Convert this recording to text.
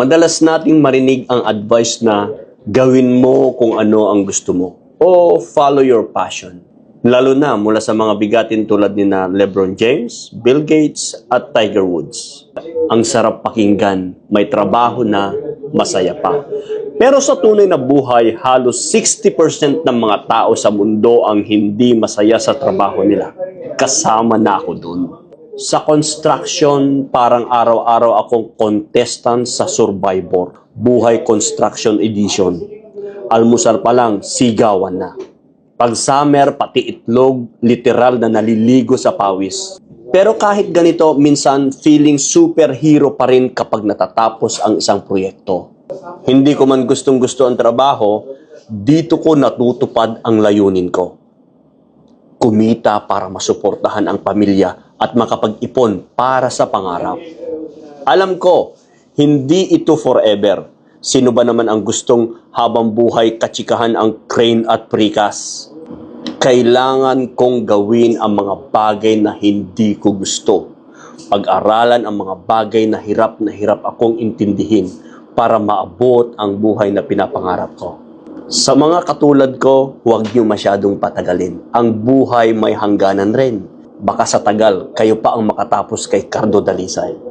Madalas nating marinig ang advice na gawin mo kung ano ang gusto mo o follow your passion. Lalo na mula sa mga bigatin tulad ni na Lebron James, Bill Gates at Tiger Woods. Ang sarap pakinggan, may trabaho na, masaya pa. Pero sa tunay na buhay, halos 60% ng mga tao sa mundo ang hindi masaya sa trabaho nila. Kasama na ako dun. Sa construction, parang araw-araw akong contestant sa Survivor. Buhay Construction Edition. Almusal pa lang, sigawan na. Pag summer, pati itlog, literal na naliligo sa pawis. Pero kahit ganito, minsan feeling superhero pa rin kapag natatapos ang isang proyekto. Hindi ko man gustong gusto ang trabaho, dito ko natutupad ang layunin ko. Kumita para masuportahan ang pamilya at makapag-ipon para sa pangarap. Alam ko, hindi ito forever. Sino ba naman ang gustong habang buhay katsikahan ang crane at precast? Kailangan kong gawin ang mga bagay na hindi ko gusto. Pag-aralan ang mga bagay na hirap na hirap akong intindihin para maabot ang buhay na pinapangarap ko. Sa mga katulad ko, huwag niyo masyadong patagalin. Ang buhay may hangganan rin. Baka sa tagal, kayo pa ang makatapos kay Cardo Dalisay.